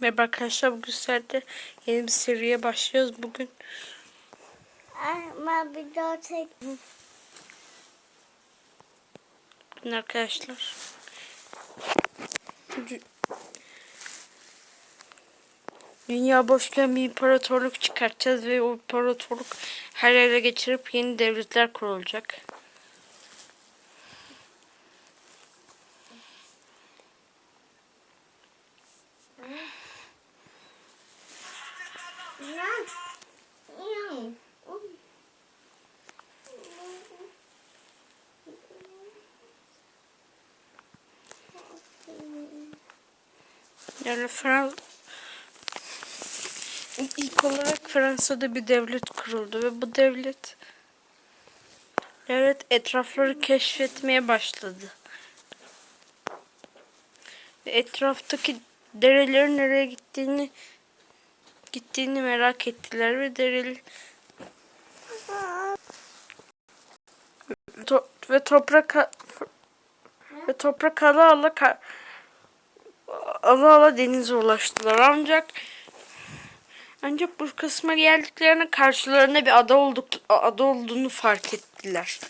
Merhaba arkadaşlar bugün sizlerle yeni bir seriye başlıyoruz. Bugün Ama bir daha bugün arkadaşlar dü- Dünya boşken bir imparatorluk çıkartacağız ve o imparatorluk her yere geçirip yeni devletler kurulacak. Yani Frans ilk olarak Fransa'da bir devlet kuruldu ve bu devlet devlet etrafları keşfetmeye başladı. Ve etraftaki derelerin nereye gittiğini gittiğini merak ettiler ve dereli ve toprak ve toprak ala ala ala ala denize ulaştılar. Ancak ancak bu kısma geldiklerine karşılarında bir ada olduk ada olduğunu fark ettiler.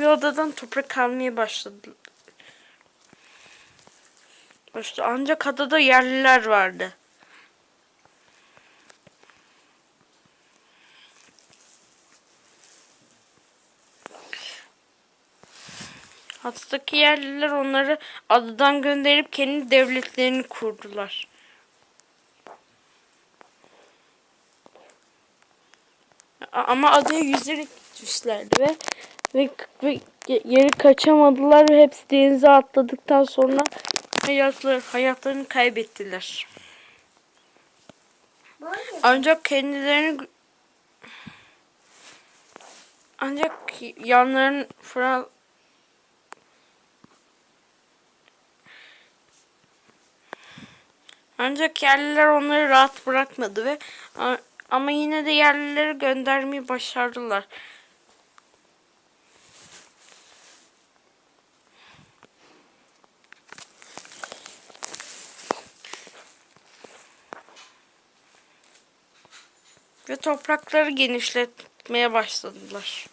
Ve adadan toprak almaya başladılar. Başta ancak adada yerliler vardı. Adadaki yerliler onları adadan gönderip kendi devletlerini kurdular. Ama adaya yüzerek gitmişlerdi ve ve, ve geri kaçamadılar ve hepsi denize atladıktan sonra hayatları, hayatlarını kaybettiler. Ancak kendilerini ancak yanların Fra ancak yerliler onları rahat bırakmadı ve ama yine de yerlileri göndermeyi başardılar. Ve toprakları genişletmeye başladılar.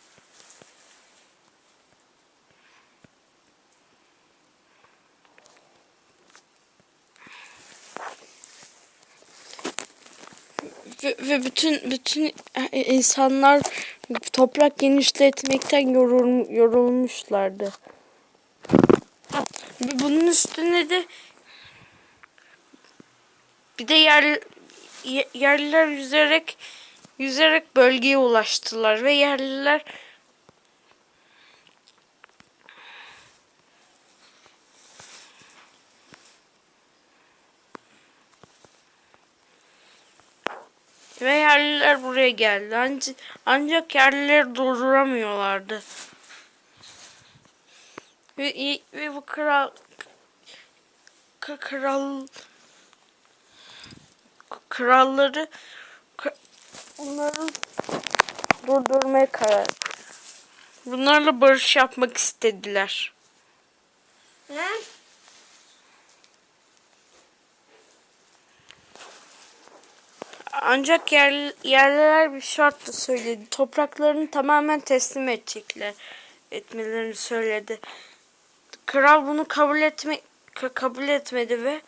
Ve, bütün bütün insanlar toprak genişletmekten yorul, yorulmuşlardı. Bunun üstüne de bir de yer, ye- yerliler yüzerek yüzerek bölgeye ulaştılar ve yerliler ve yerliler buraya geldi. Ancak, yerlileri durduramıyorlardı. Ve, ve bu kral kral kralları onları durdurmaya karar. Bunlarla barış yapmak istediler. Lan. Ancak yer, yerliler bir şartla söyledi. Topraklarını tamamen teslim edecekler. Etmelerini söyledi. Kral bunu kabul etme ka- kabul etmedi ve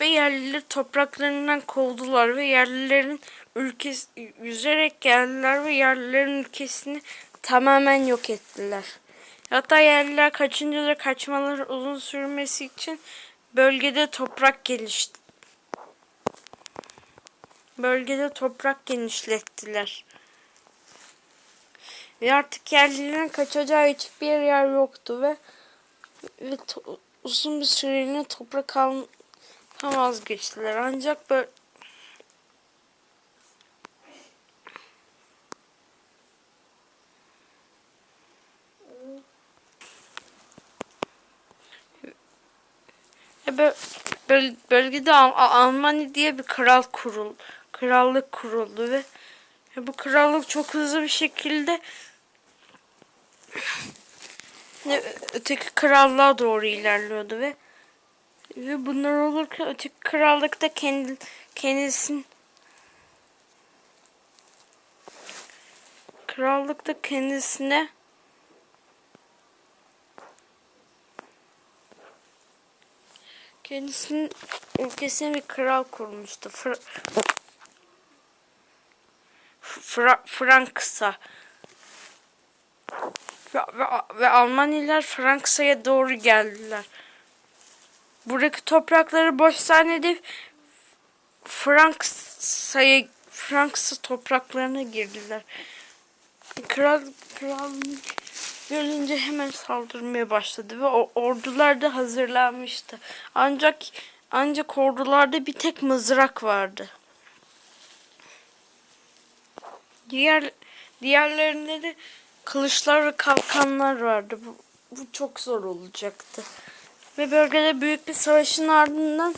ve yerlileri topraklarından kovdular ve yerlilerin ülkesi yüzerek geldiler ve yerlilerin ülkesini tamamen yok ettiler. Hatta yerliler kaçınca da kaçmaları uzun sürmesi için bölgede toprak gelişti. Bölgede toprak genişlettiler. Ve artık yerlilerin kaçacağı hiçbir yer yoktu ve, ve uzun bir süreliğine toprak almaktan vazgeçtiler. Ancak böyle Ve bö- böl- bölgede Al- Al- Almanya diye bir kral kurul krallık kuruldu ve bu krallık çok hızlı bir şekilde öteki krallığa doğru ilerliyordu ve ve bunlar olurken öteki krallıkta kendi kendisinin krallıkta kendisine kendisinin ülkesine bir kral kurmuştu. Fra Fra Franksa. Ve, ve, ve Almanya'lar Fransa'ya doğru geldiler. Buradaki toprakları boş zannedip Fransa'ya Fransa topraklarına girdiler. Kral kral görünce hemen saldırmaya başladı ve ordular da hazırlanmıştı. Ancak ancak ordularda bir tek mızrak vardı. Diğer diğerlerinde de kılıçlar ve kalkanlar vardı. Bu, bu çok zor olacaktı. Ve bölgede büyük bir savaşın ardından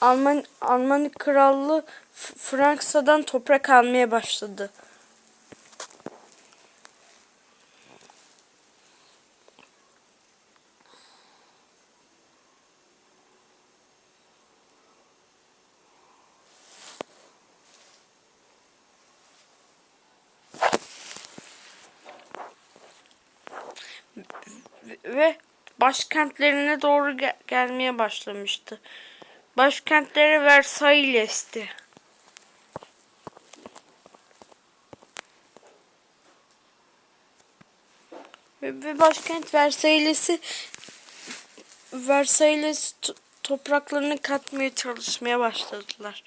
Alman Alman krallığı Fransa'dan toprak almaya başladı. ve başkentlerine doğru gel- gelmeye başlamıştı. Başkentleri Versailles'ti. Ve, başkent Versailles'i Versailles to- topraklarını katmaya çalışmaya başladılar.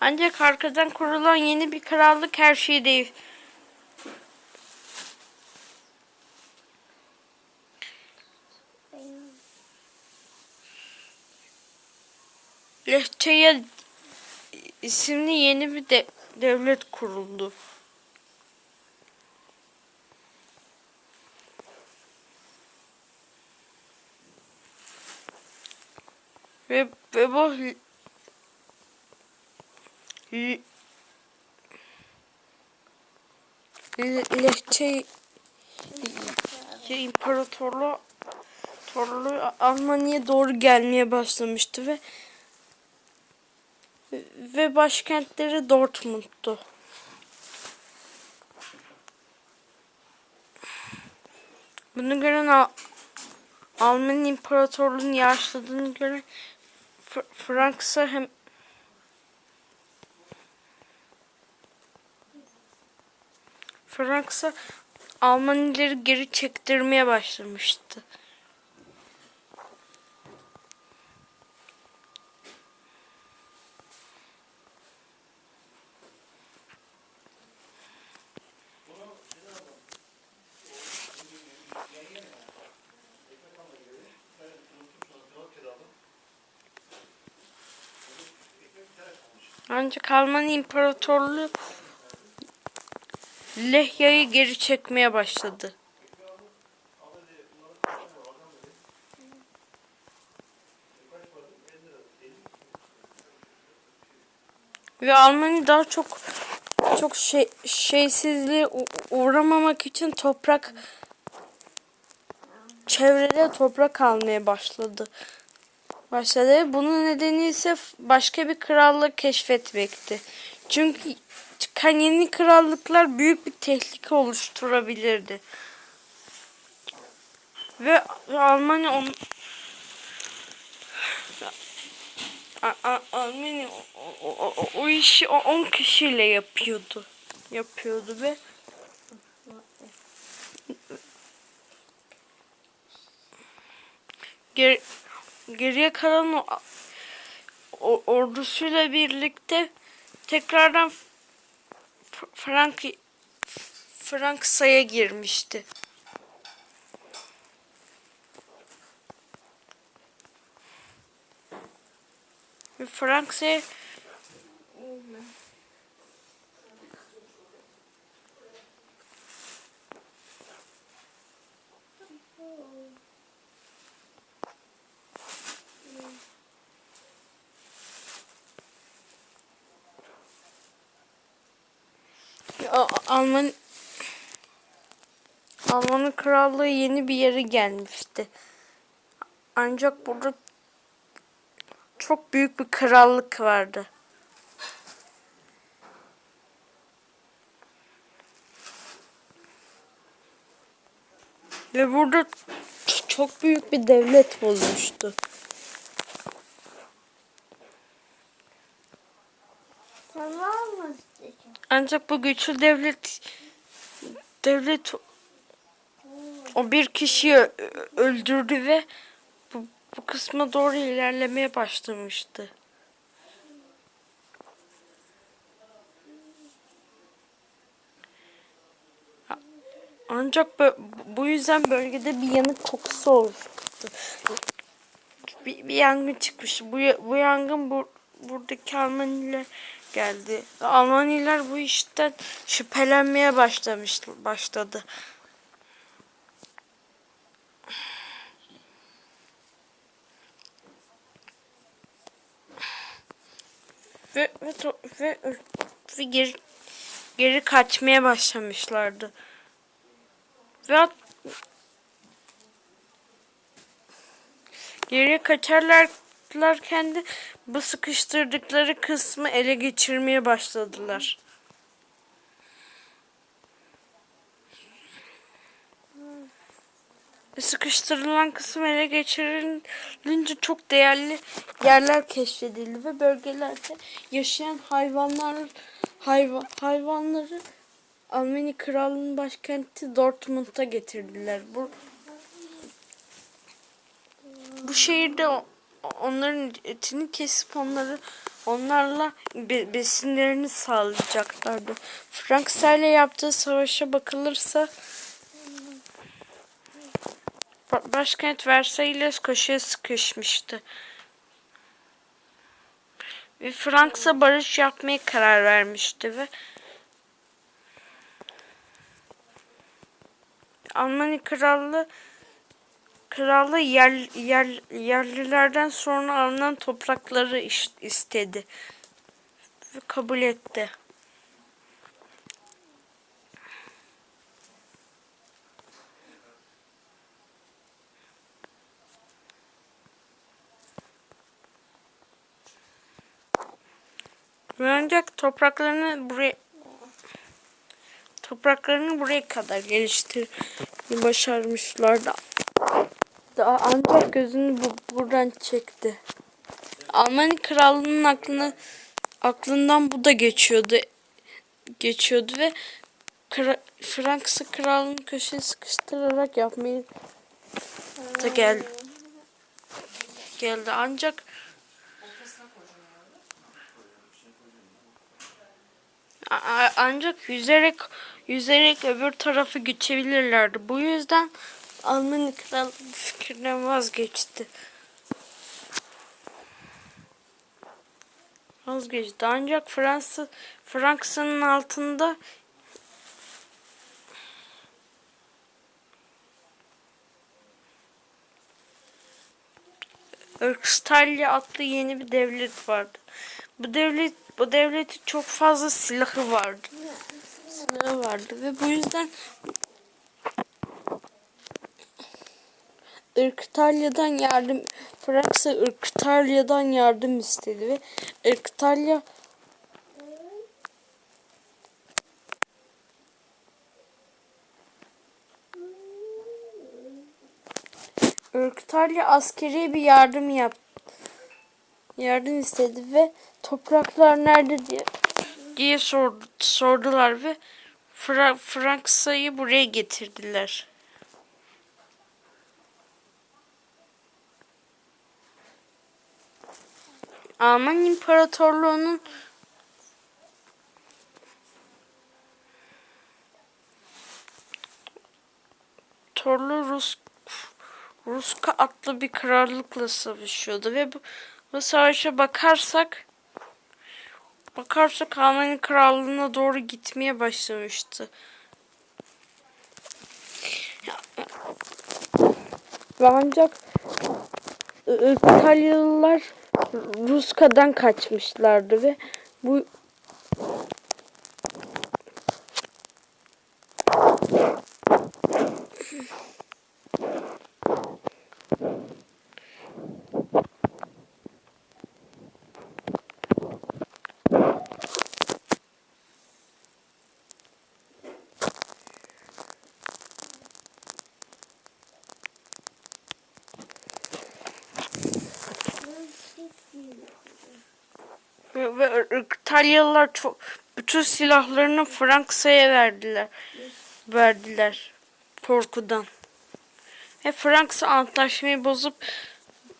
Ancak arkadan kurulan yeni bir krallık her şeyi değil. Lehçe'ye isimli yeni bir de- devlet kuruldu. Ve, ve bu Lehçe İmparatorluğu Torluğu Almanya'ya doğru gelmeye başlamıştı ve ve başkentleri Dortmund'tu. Bunu gören Al- Alman İmparatorluğu'nun yaşladığını gören Fr- Fransa hem Fransa Almanileri geri çektirmeye başlamıştı. Ancak Alman İmparatorluğu Lehya'yı geri çekmeye başladı. Ve Almanya daha çok çok şey, şeysizliğe uğramamak için toprak çevrede toprak almaya başladı. Başladı. Bunun nedeni ise başka bir krallık keşfetmekti. Çünkü çıkan yeni krallıklar büyük bir tehlike oluşturabilirdi. Ve, Almanya on, Almanya o, o, o, o- işi o 10 kişiyle yapıyordu. Yapıyordu ve ger, geriye kalan o, o ordusuyla birlikte tekrardan Frank Fransa'ya girmişti. Ve Fransa'ya A- Alman Alman krallığı yeni bir yere gelmişti. Ancak burada çok büyük bir krallık vardı. Ve burada çok büyük bir devlet olmuştu. Ancak bu güçlü devlet devlet o bir kişiyi öldürdü ve bu, bu kısma doğru ilerlemeye başlamıştı. Ancak bu yüzden bölgede bir yanık kokusu oluştu. Bir, bir yangın çıkmış. Bu, bu yangın bu, buradaki Almaniler geldi. Almaniler bu işten şüphelenmeye başlamış başladı. Ve ve, ve, ve geri, geri kaçmaya başlamışlardı. Ve hat- geriye kaçarlarken de bu sıkıştırdıkları kısmı ele geçirmeye başladılar. Sıkıştırılan kısım ele geçirilince çok değerli yerler keşfedildi ve bölgelerde yaşayan hayvanlar hayva, hayvanları Almanya Krallığı'nın başkenti Dortmund'a getirdiler. Bu bu şehirde onların etini kesip onları onlarla be- besinlerini sağlayacaklardı. Fransa ile yaptığı savaşa bakılırsa ba- başkent Versailles köşeye sıkışmıştı. Ve Fransa barış yapmaya karar vermişti ve Almanya Krallığı Krallığı yer, yer, yerlilerden sonra alınan toprakları istedi ve kabul etti. Ve ancak topraklarını buraya topraklarını buraya kadar geliştirmeyi başarmışlardı. Daha ancak gözünü bu, buradan çekti. Almanya krallığının aklına aklından bu da geçiyordu. Geçiyordu ve Kra- Fransa krallığının köşeye sıkıştırarak yapmayı da gel geldi. Ancak ancak yüzerek yüzerek öbür tarafı geçebilirlerdi. Bu yüzden Alman kral bu fikirden vazgeçti. Vazgeçti. Ancak Fransa Fransa'nın altında Irkstalya adlı yeni bir devlet vardı. Bu devlet bu devletin çok fazla silahı vardı. Silahı vardı ve bu yüzden Irktalya'dan yardım Fransa Irktalya'dan yardım istedi ve Irktalya Irktalya askeri bir yardım yaptı. Yardım istedi ve topraklar nerede diye diye sordu, sordular ve Fra Fransa'yı buraya getirdiler. Alman İmparatorluğu'nun Torlu Rus Ruska adlı bir krallıkla savaşıyordu ve bu, bu savaşa bakarsak bakarsak Almanya krallığına doğru gitmeye başlamıştı. Ve ancak İtalyalılar Ruska'dan kaçmışlardı ve bu Ve, İtalyalılar çok bütün silahlarını Fransa'ya verdiler. Verdiler korkudan. Ve Fransa antlaşmayı bozup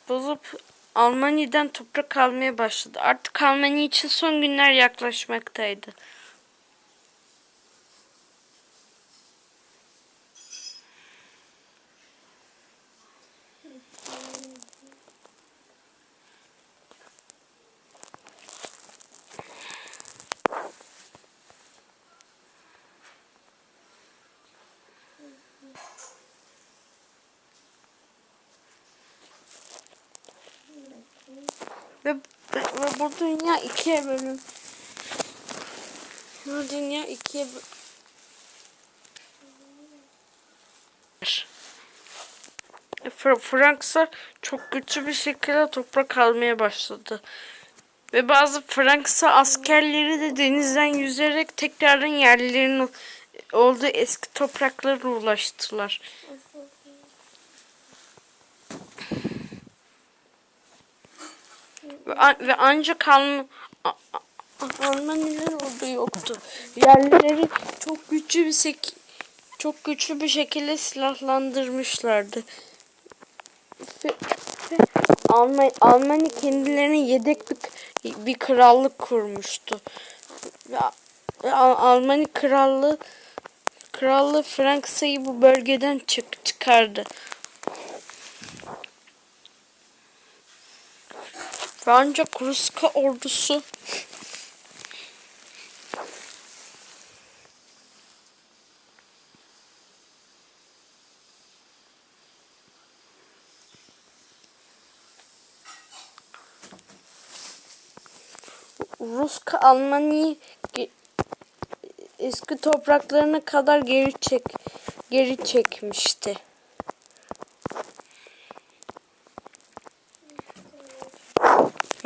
bozup Almanya'dan toprak almaya başladı. Artık Almanya için son günler yaklaşmaktaydı. Ve, ve, ve bu dünya ikiye bölün. Bu dünya ikiye böl... Fr- Fransa çok güçlü bir şekilde toprak almaya başladı. Ve bazı Fransa askerleri de denizden yüzerek tekrardan yerlerinin olduğu eski topraklara ulaştılar. Ve, an- ve ancak Alman, A- A- Almanya'nın orada yoktu. Yerlileri çok güçlü bir sek çok güçlü bir şekilde silahlandırmışlardı. Ve, ve Alman, Almanya kendilerine yedek bir, bir krallık kurmuştu. Ve, ve Al- Almanya krallığı krallığı Fransa'yı bu bölgeden çık çıkardı. Ve ancak ordusu Ruska Almanya'yı eski topraklarına kadar geri çek geri çekmişti.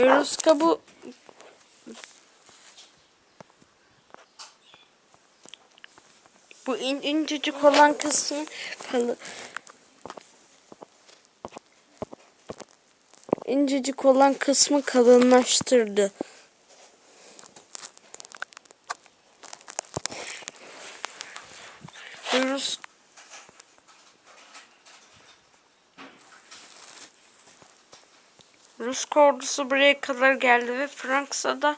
Ve Ruska bu bu in, incecik olan kısmı kalı incecik olan kısmı kalınlaştırdı. Ve Rus Rus ordusu buraya kadar geldi ve Fransa'da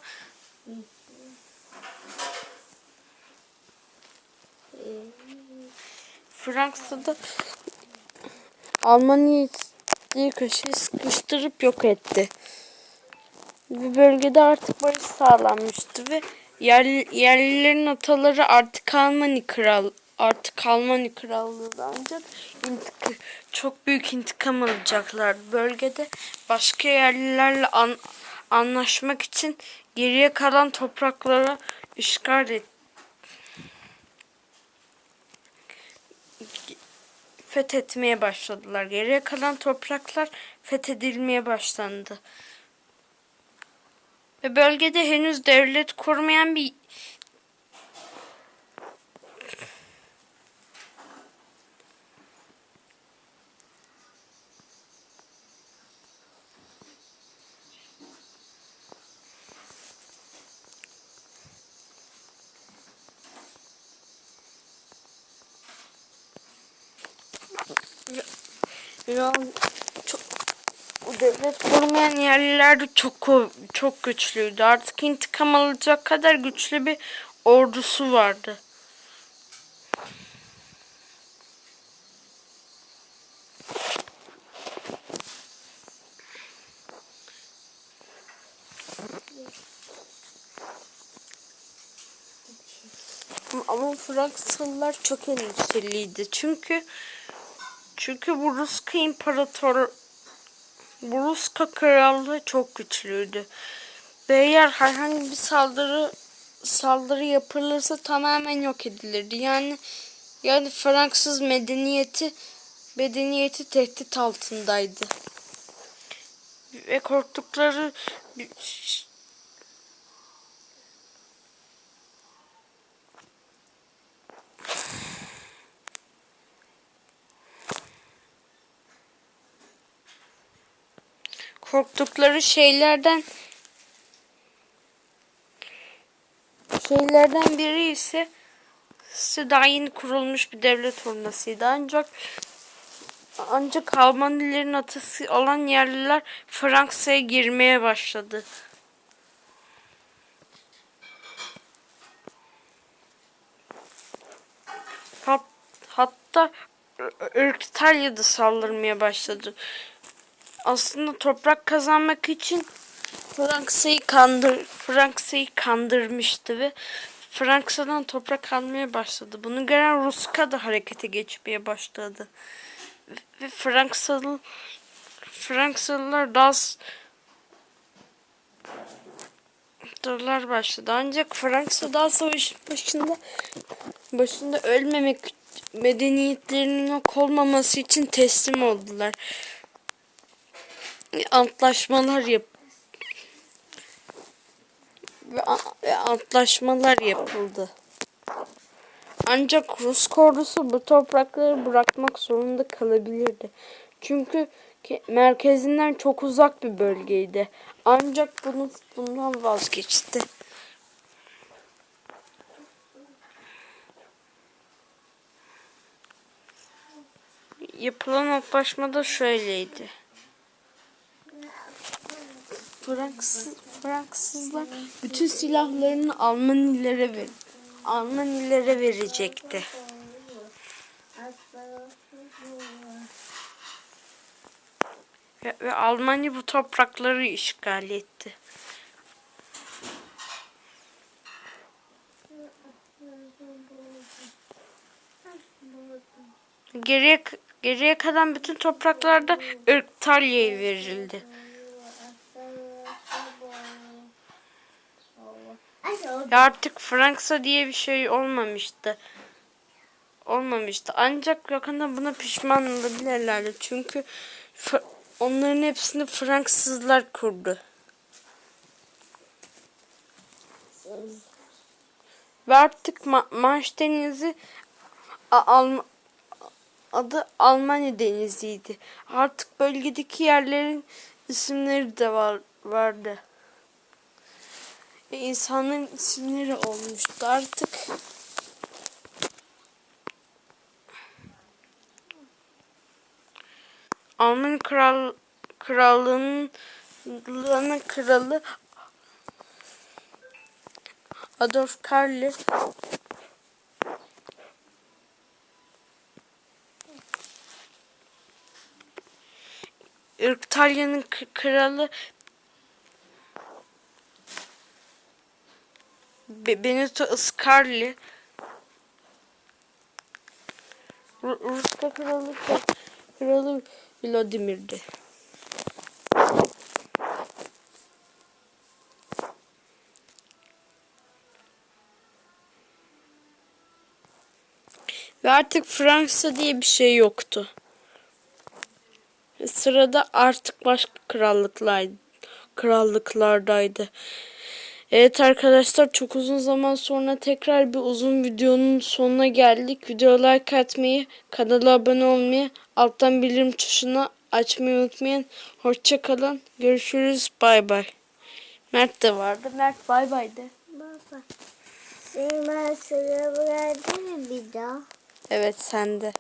Fransa'da Almanya'yı köşeye sıkıştırıp yok etti. Ve bölgede artık barış sağlanmıştı ve yerli, yerlilerin ataları artık Almanya kral artık Almanya krallığı ancak çok büyük intikam alacaklar. Bölgede başka yerlilerle an- anlaşmak için geriye kalan topraklara işgal et fethetmeye başladılar. Geriye kalan topraklar fethedilmeye başlandı. Ve bölgede henüz devlet kurmayan bir Ya çok bu devlet kurmayan yerliler de çok çok güçlüydü. Artık intikam alacak kadar güçlü bir ordusu vardı. Ama Fransızlar çok endişeliydi. Çünkü çünkü bu Ruska İmparator bu Ruska Krallığı çok güçlüydü. Ve eğer herhangi bir saldırı saldırı yapılırsa tamamen yok edilirdi. Yani yani Fransız medeniyeti medeniyeti tehdit altındaydı. Ve korktukları korktukları şeylerden Şehirlerden biri ise daha yeni kurulmuş bir devlet olmasıydı. Ancak ancak Almanilerin atası olan yerliler Fransa'ya girmeye başladı. Hat, hatta ırk İtalya'da saldırmaya başladı. Aslında toprak kazanmak için Fransa'yı kandır Fransa'yı kandırmıştı ve Fransa'dan toprak almaya başladı. Bunu gören Ruska da harekete geçmeye başladı. Ve Fransalı Fransalılar daha saldırılar başladı. Ancak Fransa daha savaşın başında başında ölmemek medeniyetlerinin yok olmaması için teslim oldular. Antlaşmalar yap ve, antlaşmalar yapıldı. Ancak Rus ordusu bu toprakları bırakmak zorunda kalabilirdi. Çünkü ke- merkezinden çok uzak bir bölgeydi. Ancak bunu bundan vazgeçti. Yapılan antlaşma da şöyleydi. Fransız, Fransızlar bütün silahlarını Almanilere ver, Almanilere verecekti. Ve, ve Almanya bu toprakları işgal etti. Geriye geriye kalan bütün topraklarda İtalya'ya verildi. Artık Fransa diye bir şey olmamıştı. Olmamıştı. Ancak yakında buna pişman olabilirlerdi. Çünkü onların hepsini Fransızlar kurdu. Ve artık Ma- Manş Denizi Alm- adı Almanya Denizi'ydi. Artık bölgedeki yerlerin isimleri de var vardı. Ve insanların isimleri olmuştu artık. Alman kral krallığının kralı Adolf Karli İtalya'nın kralı Be- Benito Scarli Ru- Rusya kralı kralı Vladimir'di. Ve artık Fransa diye bir şey yoktu. Sırada artık başka krallıklar krallıklardaydı. Evet arkadaşlar çok uzun zaman sonra tekrar bir uzun videonun sonuna geldik. Video like atmayı, kanala abone olmayı, alttan bildirim tuşuna açmayı unutmayın. Hoşça kalın. Görüşürüz. Bay bay. Mert de vardı. Mert bay bay de. Bana sıra verdin mi bir daha? Evet sende.